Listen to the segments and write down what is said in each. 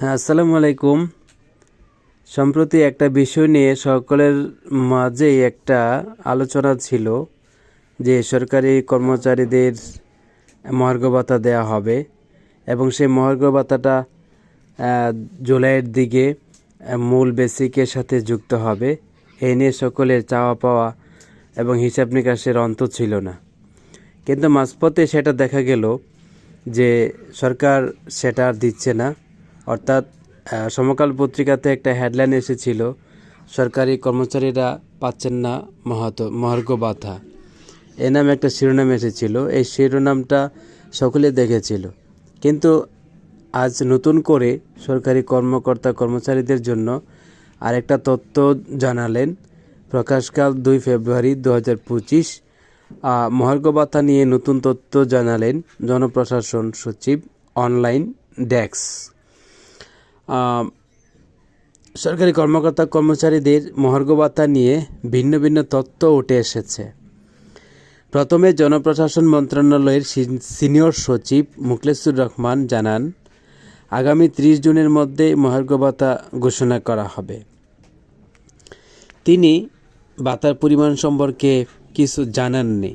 হ্যাঁ আসসালামু আলাইকুম। সম্প্রতি একটা বিষয় নিয়ে সকলের মাঝেই একটা আলোচনা ছিল যে সরকারি কর্মচারীদের মহার্ঘ ভাতা দেওয়া হবে এবং সেই মহার্ঘ ভাতাটা জুলাইয়ের দিকে মূল বেসিকের সাথে যুক্ত হবে। এই নিয়ে সকলের চাওয়া পাওয়া এবং হিসাব নিকাশের অন্ত ছিল না। কিন্তু মাঝপথে সেটা দেখা গেল যে সরকার সেটা আর দিচ্ছে না। অর্থাৎ সমকাল পত্রিকাতে একটা হেডলাইন এসেছিল, সরকারি কর্মচারীরা পাচ্ছেন না মহাত মহার্ঘ ভাতা এ নামে একটা শিরোনাম এসেছিল। এই শিরোনামটা সকলে দেখেছিল। কিন্তু আজ নতুন করে সরকারি কর্মকর্তা কর্মচারীদের জন্য আরেকটা তথ্য জানালেন। প্রকাশকাল দুই ফেব্রুয়ারি দু হাজার পঁচিশ মহার্ঘ নিয়ে নতুন তথ্য জানালেন জনপ্রশাসন সচিব অনলাইন ডেস্ক সরকারি কর্মকর্তা কর্মচারীদের মহার্ঘ নিয়ে ভিন্ন ভিন্ন তথ্য উঠে এসেছে। প্রথমে জনপ্রশাসন মন্ত্রণালয়ের সিনিয়র সচিব মুখলেসুর রহমান জানান, আগামী ত্রিশ জুনের মধ্যে মহার্ঘ ভাতা ঘোষণা করা হবে। তিনি ভাতার পরিমাণ সম্পর্কে কিছু জানাননি।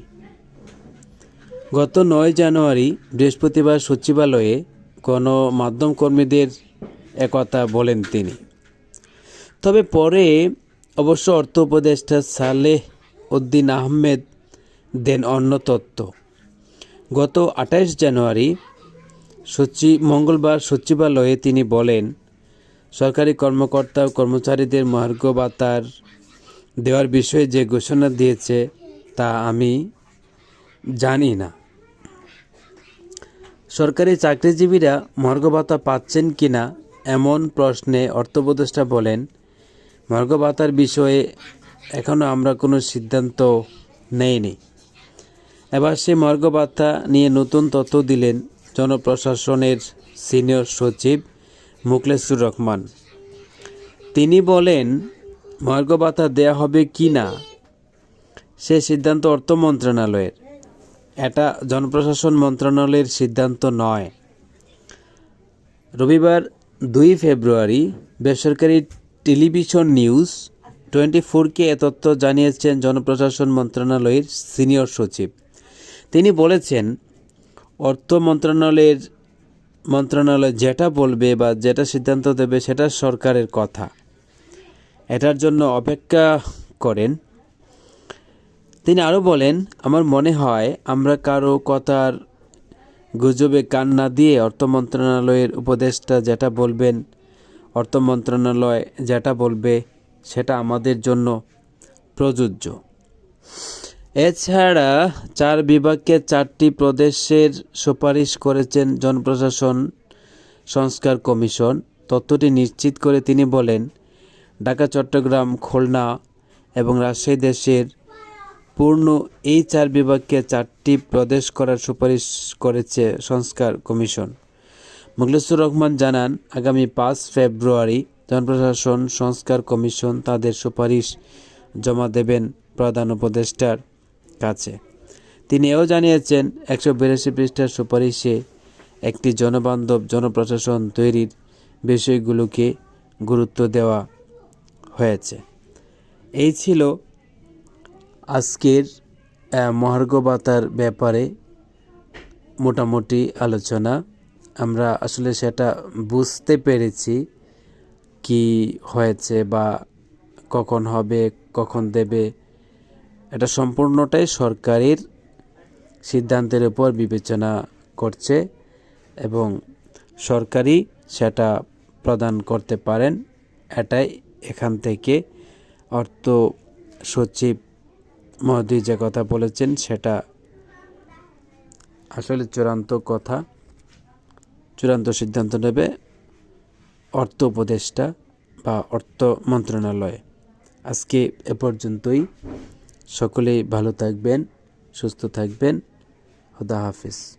গত নয় জানুয়ারি বৃহস্পতিবার সচিবালয়ে গণমাধ্যম কর্মীদের একথা বলেন তিনি। তবে পরে অবশ্য অর্থ উপদেষ্টা সালেহ উদ্দিন আহমেদ দেন অন্য তত্ত্ব। গত আঠাইশ জানুয়ারি সচিব মঙ্গলবার সচিবালয়ে তিনি বলেন, সরকারি কর্মকর্তা ও কর্মচারীদের মহার্ঘ ভাতার দেওয়ার বিষয়ে যে ঘোষণা দিয়েছে তা আমি জানি না। সরকারি চাকরিজীবীরা মহার্ঘ ভাতা পাচ্ছেন কিনা এমন প্রশ্নে অর্থ উপদেষ্টা বলেন মহার্ঘ ভাতার বিষয়ে এখনও আমরা কোনো সিদ্ধান্ত নেইনি। এবার সে মহার্ঘ ভাতা নিয়ে নতুন তথ্য দিলেন জনপ্রশাসনের সিনিয়র সচিব মুখলেসুর রহমান। তিনি বলেন মহার্ঘ ভাতা দেয়া হবে কি না? সে সিদ্ধান্ত অর্থ মন্ত্রণালয়ের। এটা জনপ্রশাসন মন্ত্রণালয়ের সিদ্ধান্ত নয়। রবিবার দুই ফেব্রুয়ারি বেসরকারি টেলিভিশন নিউজ টোয়েন্টি ফোরকে এ তথ্য জানিয়েছেন জনপ্রশাসন মন্ত্রণালয়ের সিনিয়র সচিব। তিনি বলেছেন, অর্থ মন্ত্রণালয়ের মন্ত্রণালয় যেটা বলবে বা যেটা সিদ্ধান্ত দেবে সেটা সরকারের কথা। এটার জন্য অপেক্ষা করেন। তিনি আরও বলেন, আমার মনে হয় আমরা কারও কথার গুজবে কান না দিয়ে অর্থ মন্ত্রণালয়ের উপদেষ্টা যেটা বলবেন, অর্থ মন্ত্রণালয় যেটা বলবে, সেটা আমাদের জন্য প্রযোজ্য। এছাড়া চার বিভাগকে চারটি প্রদেশের সুপারিশ করেছেন জনপ্রশাসন সংস্কার কমিশন। তথ্যটি নিশ্চিত করে তিনি বলেন, ঢাকা, চট্টগ্রাম, খুলনা এবং রাজশাহী দেশের পূর্ণ এই চার বিভাগকে চারটি প্রদেশ করার সুপারিশ করেছে সংস্কার কমিশন। মুখলেসুর রহমান জানান, আগামী পাঁচ ফেব্রুয়ারি জনপ্রশাসন, সংস্কার কমিশন তাদের সুপারিশ জমা দেবেন প্রধান উপদেষ্টার কাছে। তিনি এও জানিয়েছেন, একশো বিরাশি পৃষ্ঠার সুপারিশে একটি জনবান্ধব জনপ্রশাসন তৈরির বিষয়গুলোকে গুরুত্ব দেওয়া হয়েছে। এই ছিল আজকের আহ, মহার্ঘ ভাতার ব্যাপারে মোটামুটি আলোচনা। আমরা আসলে সেটা বুঝতে পেরেছি কি হয়েছে বা কখন হবে কখন দেবে। এটা সম্পূর্ণটাই সরকারের সিদ্ধান্তের উপর বিবেচনা করছে এবং সরকারই সেটা প্রদান করতে পারেন। এটাই এখান থেকে অর্থ সচিব মহোদয় যে কথা বলেছেন, সেটা আসলে চূড়ান্ত কথা, চূড়ান্ত সিদ্ধান্ত নেবে অর্থ উপদেষ্টা বা অর্থ মন্ত্রণালয়। আজকে এ পর্যন্তই। সকলেই ভালো থাকবেন, সুস্থ থাকবেন। খুদা হাফিজ।